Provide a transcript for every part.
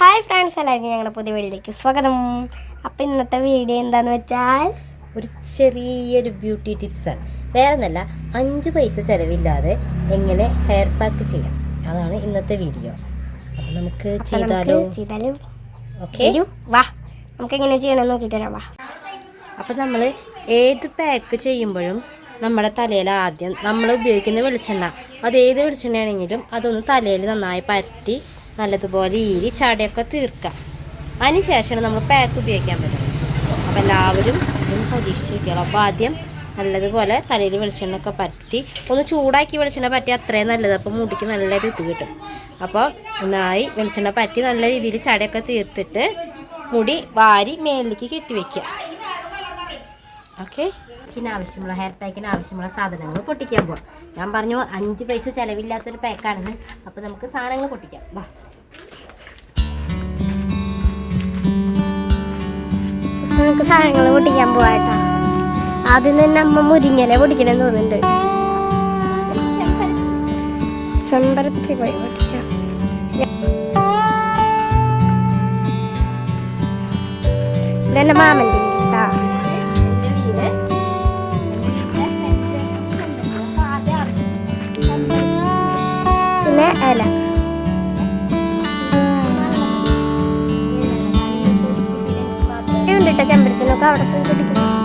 Hi friends എല്ലാവർക്കും ഞങ്ങളുടെ പുതിയ വീഡിയോയിലേക്ക് സ്വാഗതം. അപ്പം ഇന്നത്തെ വീഡിയോ എന്താണെന്ന് വെച്ചാൽ ഒരു ചെറിയൊരു ബ്യൂട്ടി ടിപ്സാണ് വേറെ ഒന്നല്ല അഞ്ച് പൈസ ചിലവില്ലാതെ എങ്ങനെ ഹെയർ പാക്ക് ചെയ്യാം. അതാണ് ഇന്നത്തെ വീഡിയോ അപ്പം നമുക്ക് ചെയ്താലോ? ചെയ്താലും? ഓക്കെ വാ. നമുക്ക് എങ്ങനെ ചെയ്യണമെന്ന് നോക്കിയിട്ട് വരാം. വാ. അപ്പം നമ്മൾ ഏത് പാക്ക് ചെയ്യുമ്പോഴും നമ്മുടെ തലയിൽ ആദ്യം നമ്മൾ ഉപയോഗിക്കുന്ന വെളിച്ചെണ്ണ. അത് ഏത് വെളിച്ചെണ്ണയാണെങ്കിലും അതൊന്ന് തലയിൽ നന്നായി പരത്തി നല്ലതുപോലെ ഈരി ചടയൊക്കെ തീർക്കുക അതിന് ശേഷമാണ് നമ്മൾ പാക്ക് ഉപയോഗിക്കാൻ പറ്റുന്നത്. അപ്പോൾ എല്ലാവരും ഇതും പരീക്ഷിച്ച് നോക്കിയാലോ അപ്പോൾ ആദ്യം നല്ലതുപോലെ തലയിൽ വെളിച്ചെണ്ണ ഒക്കെ പരത്തി ഒന്ന് ചൂടാക്കി വെളിച്ചെണ്ണ പറ്റി അത്രയും നല്ലത്. അപ്പോൾ മുടിക്ക് നല്ല ഇത് കിട്ടും അപ്പോൾ നന്നായി വെളിച്ചെണ്ണ പറ്റി നല്ല രീതിയിൽ ചടയൊക്കെ തീർത്തിട്ട് മുടി വാരി മേലിലേക്ക് കെട്ടി വയ്ക്കുക ഓക്കെ? ഇതിന് ആവശ്യമുള്ള ഹെയർ പാക്കിന് ആവശ്യമുള്ള സാധനങ്ങൾ പൊട്ടിക്കാൻ പോവാം. ഞാൻ പറഞ്ഞു അഞ്ച് പൈസ ചിലവില്ലാത്തൊരു പാക്കാണെന്ന് അപ്പോൾ നമുക്ക് സാധനങ്ങൾ പൊട്ടിക്കാം. വാ. നമുക്ക് സാധനങ്ങൾ പൊട്ടിക്കാൻ പോവാട്ടാ ആദ്യം തന്നെ അമ്മ മുരിങ്ങല പൊടിക്കണമെന്ന് തോന്നുന്നുണ്ട്. ചെമ്പരത്തി പോയി പൊട്ടിക്കാം. ഇതെന്റെ മാമന്റെ ഇല ഉണ്ട് കേട്ടോ ചെമ്പരത്തിനൊക്കെ അവിടെ പോയി പൊട്ടിക്കണം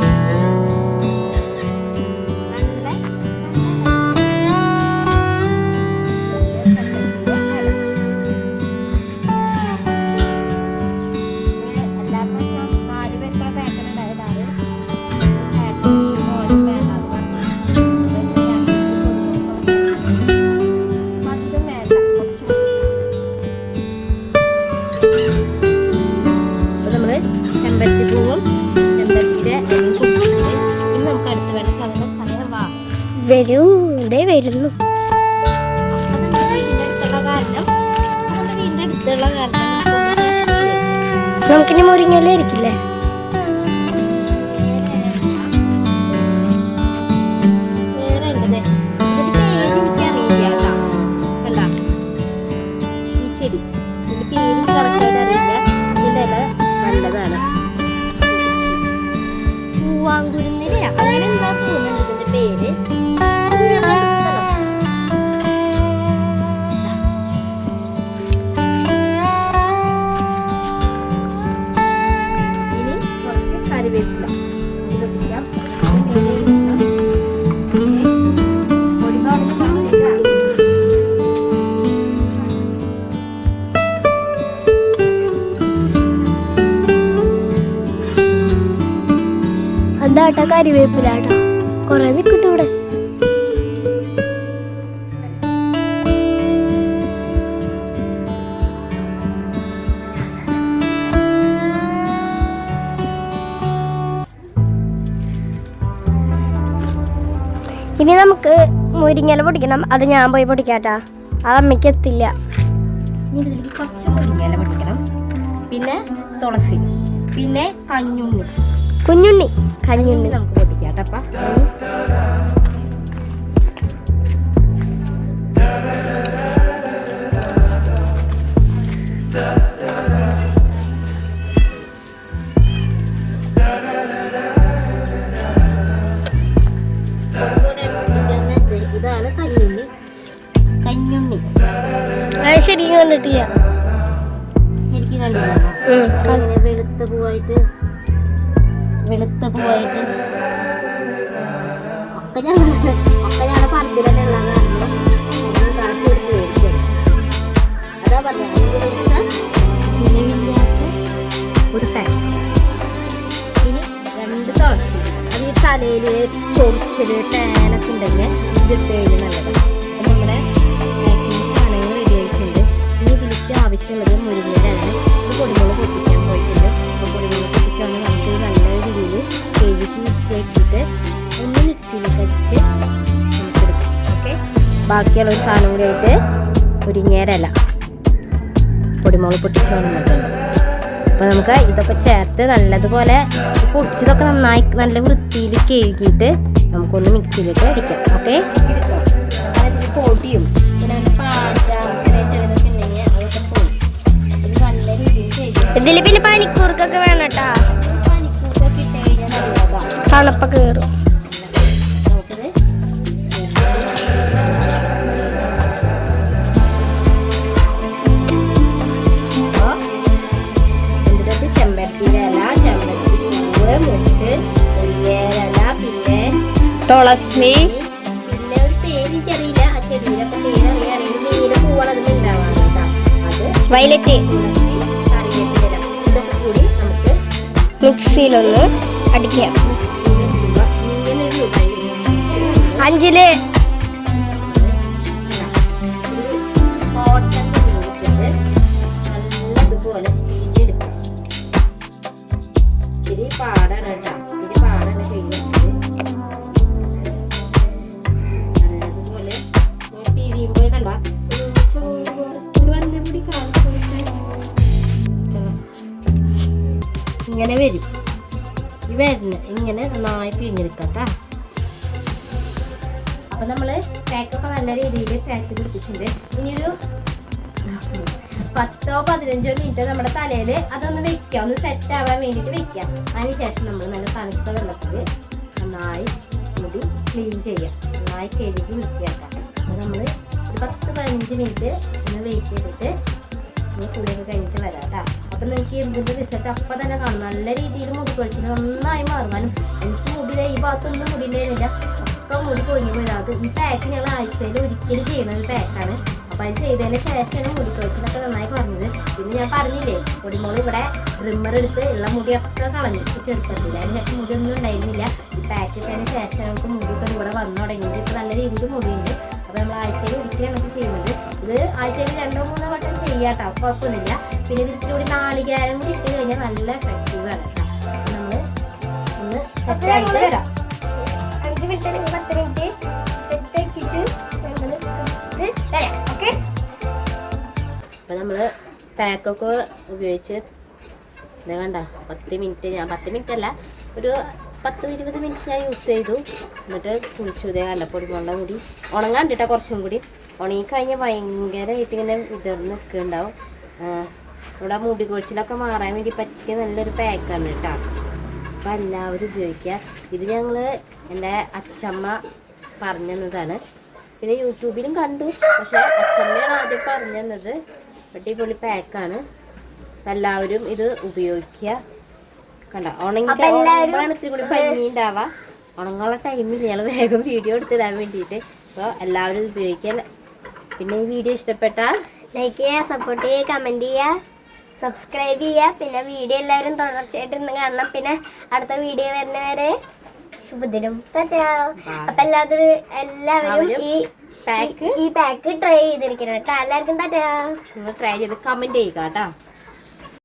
പേര് വരുന്നു. നമുക്കിനി മുരിങ്ങല്ലേ ഇരിക്കില്ലേ? നല്ലതാണ് പൂവാങ്കുരുന്നില അങ്ങനെ എന്താ തോന്നുന്നുണ്ട് ഇതിന്റെ പേര് കരിവേപ്പിലാട്ടോ. കൊറേ നിക്കട്ടെ ഇവിടെ. ഇനി നമുക്ക് മുരിങ്ങല പൊടിക്കണം. അത് ഞാൻ പോയി പൊടിക്കാട്ടാ. അത് അമ്മയ്ക്ക് എത്തില്ല. കുറച്ച് മുരിങ്ങല പൊടിക്കണം. പിന്നെ തുളസി. പിന്നെ കഞ്ഞുണ്ണി. കുഞ്ഞുണ്ണി കഞ്ഞുണ്ണി നമുക്ക് പൊട്ടിക്കാം ശരി ഇതാണ് കഞ്ഞുണ്ണി. കഞ്ഞുണ്ണി. ശരിക്കും കണ്ടിട്ടില്ല എനിക്ക് വെളുത്ത പൂവായിട്ട് വെളുത്ത പൂവായിട്ട് ഒക്കെ ഞാൻ ഒക്കെ മേടിച്ചത് അതാ പറഞ്ഞത്. ചിലവില്ലാത്ത ഒരു ഇനി രണ്ട് തുളസി. അത് ഈ തലയിൽ ചൊറിച്ചൽ ടാനൊക്കെ ഉണ്ടെങ്കിൽ ഇതിട്ട് ബാക്കിയുള്ള ഒരു സാധനം കൂടി ആയിട്ട് മുരിങ്ങേരല പൊടിമുളക് പൊട്ടിച്ച് വന്നിട്ടുണ്ട് അപ്പോൾ നമുക്ക് ഇതൊക്കെ ചേർത്ത് നല്ലതുപോലെ പൊടിച്ചതൊക്കെ നന്നായി നല്ല വൃത്തിയിൽ കഴുകിയിട്ട് നമുക്കൊന്ന് മിക്സിയിലിട്ട് അടിക്കാം. ഓക്കെ? ഇതിൽ പൊടിയും പിന്നെ പനിക്കൂർക്കൊക്കെ വേണം കേട്ടാ. തണുപ്പൊക്കെ കയറും തുളസി. പിന്നെ ഒരു പേര് എനിക്കറിയില്ല. ആ ചെടിയിലൊക്കെ പേര് അറിയാണെങ്കിൽ നീല പൂവാണ് അതിൽ ഉണ്ടാവാറ് അത് വയലറ്റ് ഇതൊക്കെ കൂടി നമുക്ക് മിക്സിയിലൊന്ന് അടിക്കാം. അഞ്ചിൽ ഇങ്ങനെ വരും. ഈ വരുന്ന ഇങ്ങനെ നന്നായി പിഴിഞ്ഞെടുക്കട്ടാ. അപ്പം നമ്മൾ കേക്കൊക്കെ നല്ല രീതിയിൽ തേച്ച് പിടിപ്പിച്ചിട്ടുണ്ട് ഇനിയൊരു പത്തോ പതിനഞ്ചോ മിനിറ്റോ നമ്മുടെ തലയിൽ അതൊന്ന് വെക്കാം ഒന്ന് സെറ്റ് ആവാൻ വേണ്ടിയിട്ട് വെക്കാം അതിനുശേഷം നമ്മൾ നല്ല തണുത്ത വെള്ളത്തിൽ നന്നായി മുടി ക്ലീൻ ചെയ്യാം നന്നായി കഴുകി വൃത്തിയാക്കാം അപ്പോൾ നമ്മൾ ഒരു പത്ത് പതിനഞ്ച് മിനിറ്റ് ഒന്ന് വെയിറ്റ് ചെയ്തിട്ട് ഇനി കുളിയൊക്കെ കഴിഞ്ഞിട്ട് വരാം കേട്ടോ അപ്പം നിങ്ങൾക്ക് ഇതിന്റെ റിസൾട്ട് അപ്പം തന്നെ കാണും നല്ല രീതിയിൽ മുടി പൊളിച്ചിട്ട് നന്നായി മാറും എനിക്ക് മുടി ഈ ഭാഗത്തൊന്നും മുടി ഉണ്ടായിരുന്നില്ല ഒക്കെ മുടി കൊഴിഞ്ഞു പോയത് ഈ പാക്ക് ഞങ്ങൾ ആഴ്ചയിൽ ഒരിക്കലും ചെയ്യുന്ന ഒരു പാക്കാണ് അപ്പം അത് ചെയ്തതിന് ശേഷമാണ് മുടി കൊഴിച്ചിലൊക്കെ നന്നായി കുറഞ്ഞത്. പിന്നെ ഞാൻ പറഞ്ഞില്ലേ പൊടിമോൾ ഇവിടെ ട്രിമ്മർ എടുത്ത് ഉള്ള മുടിയൊക്കെ കളഞ്ഞു ചെറുപ്പത്തില്ല അതിന് ശേഷം മുടിയൊന്നും ഉണ്ടായിരുന്നില്ല. ഈ പാക്ക് ഇട്ടതിന് ശേഷം നമുക്ക് മുടിയൊക്കെ ഇവിടെ വന്നു തുടങ്ങിയത്. ഇപ്പം നല്ല രീതിയിൽ മുടിയുണ്ട്. അപ്പോൾ നമ്മൾ ആഴ്ചയിൽ ഒരിക്കലാണ് ഇത് ചെയ്യുന്നത്. ഇത് ആഴ്ചയിൽ രണ്ടോ മൂന്നോ വട്ടം ചെയ്യാട്ടോ കുഴപ്പമൊന്നുമില്ല. പിന്നെ ഇത് ഇത്തിരി കൂടി നാളികേരം കൂടി ഇട്ട് കഴിഞ്ഞാൽ നല്ല ഫ്രഷ് ആണ് കേട്ടോ നമ്മൾ ഒന്ന് സെറ്റ് ആയിട്ട് വരാം. അഞ്ച് മിനിറ്റ് അല്ലെങ്കിൽ പത്ത് മിനിറ്റ് സെറ്റാക്കിയിട്ട് ഞങ്ങൾ വരാം ഓക്കെ അപ്പം നമ്മൾ പാക്കൊക്കെ ഉപയോഗിച്ച് ഇത് കണ്ട പത്ത് മിനിറ്റ് ഞാൻ പത്ത് മിനിറ്റ് അല്ല ഒരു പത്ത് ഇരുപത് മിനിറ്റ് ഞാൻ യൂസ് ചെയ്തു. എന്നിട്ട് കുളിച്ചു. ഇതേ കണ്ട പൊടിമുള്ള കൂടി ഉണങ്ങാണ്ടിട്ടാ കുറച്ചും കൂടി. ഉണങ്ങിക്കഴിഞ്ഞാൽ ഭയങ്കരമായിട്ട് ഇങ്ങനെ വിതർന്ന് നിൽക്കുന്നുണ്ടാവും. ഇവിടെ മുടി കൊഴിച്ചിലൊക്കെ മാറാൻ വേണ്ടി പറ്റിയ നല്ലൊരു പാക്കാണ് കേട്ടോ. അപ്പം എല്ലാവരും ഉപയോഗിക്കുക. ഇത് ഞങ്ങൾ എന്റെ അച്ചമ്മ പറഞ്ഞു തന്നതാണ് പിന്നെ യൂട്യൂബിലും കണ്ടു. പക്ഷെ അച്ചമ്മയാണ് ആദ്യം പറഞ്ഞു തന്നത് അടിപൊളി പാക്കാണ് അപ്പം എല്ലാവരും ഇത് ഉപയോഗിക്കുക. കണ്ട? ഉണങ്ങിയാണ് ഇത്തിരി കൂടി പഞ്ഞി ഉണ്ടാവുക. ഉണങ്ങാനുള്ള ടൈമില്ല ഞങ്ങൾ വേഗം വീഡിയോ എടുത്തിടാൻ വേണ്ടിയിട്ട്. അപ്പോൾ എല്ലാവരും ഇത് ഉപയോഗിക്കുക. പിന്നെ ഈ വീഡിയോ ഇഷ്ടപ്പെട്ടാൽ ലൈക്ക് ചെയ്യുക സപ്പോർട്ട് ചെയ്യുക കമന്റ് ചെയ്യുക സബ്സ്ക്രൈബ് ചെയ്യുക. പിന്നെ വീഡിയോ എല്ലാവരും തുടർച്ചയായിട്ട് ഇന്ന് കാണണം. പിന്നെ അടുത്ത വീഡിയോ വരുന്നവരെ ശുഭദിനം. അപ്പൊ എല്ലാവരും എല്ലാവരും ഈ പാക്ക് ഈ പാക്ക് ട്രൈ ചെയ്തിരിക്കണം. കേട്ടോ എല്ലാവർക്കും നിങ്ങൾ ട്രൈ ചെയ്ത് കമന്റ് ചെയ്യുക കേട്ടോ